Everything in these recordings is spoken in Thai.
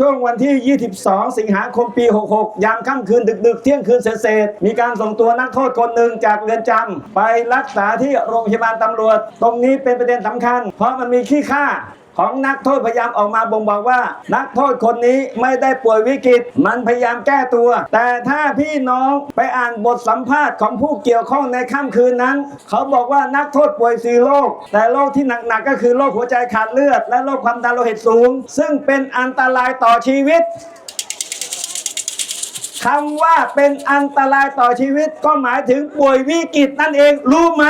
ช่วงวันที่ 22 สิงหาคม ปี 66 ยามค่ำคืนดึก ๆ เที่ยงคืนเศษๆมีการส่งตัวนักโทษคนหนึ่งจากเรือนจำไปรักษาที่โรงพยาบาลตำรวจ ตรงนี้เป็นประเด็นสำคัญ เพราะมันมีขี้ค่า ของนักโทษพยายามออกมาบ่งบอกว่า นักโทษคนนี้ไม่ได้ป่วยวิกฤต มันพยายามแก้ตัว แต่ถ้าพี่น้องไปอ่านบทสัมภาษณ์ของผู้เกี่ยวข้องในค่ำคืนนั้น เขาบอกว่านักโทษป่วยสี่โรคแต่โรคที่หนักๆก็คือโรคหัวใจขาดเลือด และโรคความดันโลหิตสูง ซึ่งเป็นอันตรายต่อชีวิตคำว่าเป็นอันตรายต่อชีวิตก็หมายถึงป่วยวิกฤตนั่นเองรู้ไหม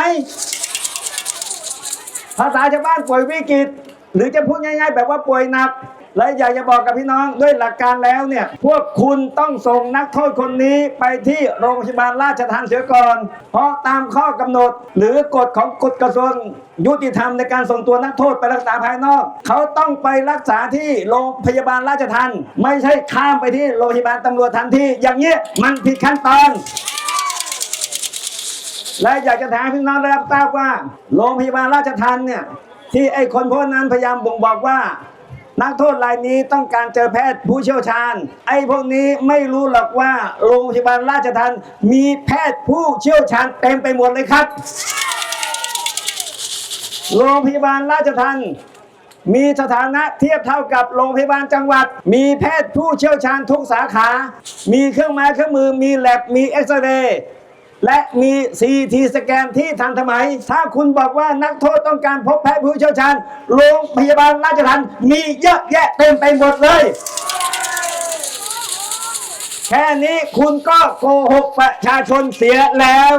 ภาษาชาวบ้านป่วยวิกฤต หรือจะพูดง่าย ๆ แบบว่าป่วยหนัก และอยากจะบอกกับพี่น้องด้วยหลักการแล้วเนี่ย พวกคุณต้องส่งนักโทษคนนี้ไปที่โรงพยาบาลราชทัณฑ์เสียก่อน เพราะตามข้อกำหนด หรือกฎของกฎกระทรวงยุติธรรมในการส่งตัวนักโทษไปรักษาภายนอก เขาต้องไปรักษาที่โรงพยาบาลราชทัณฑ์ไม่ใช่ข้ามไปที่โรงพยาบาลตำรวจทันทีอย่างนี้มันผิดขั้นตอนและอยากจะถามพี่น้องได้รับทราบว่า โรงพยาบาลราชทัณฑ์เนี่ย ที่ไอ้คนพวกนั้นพยายามบ่งบอกว่า นักโทษรายนี้ต้องการเจอแพทย์ผู้เชี่ยวชาญ ไอ้พวกนี้ไม่รู้หรอกว่าโรงพยาบาลราชทัณฑ์มีแพทย์ผู้เชี่ยวชาญเต็มไปหมดเลยครับ โรงพยาบาลราชทัณฑ์มีสถานะเทียบเท่ากับโรงพยาบาลจังหวัด มีแพทย์ผู้เชี่ยวชาญทุกสาขา มีเครื่องไม้เครื่องมือ มีแลบ มีเอ็กซเรย์ และมีซีทีสแกนที่ทันสมัย ถ้าคุณบอกว่านักโทษต้องการพบแพทย์ผู้เชี่ยวชาญ โรงพยาบาลราชทัณฑ์มีเยอะแยะเต็มไปหมดเลย แค่นี้คุณก็โกหกประชาชนเสียแล้ว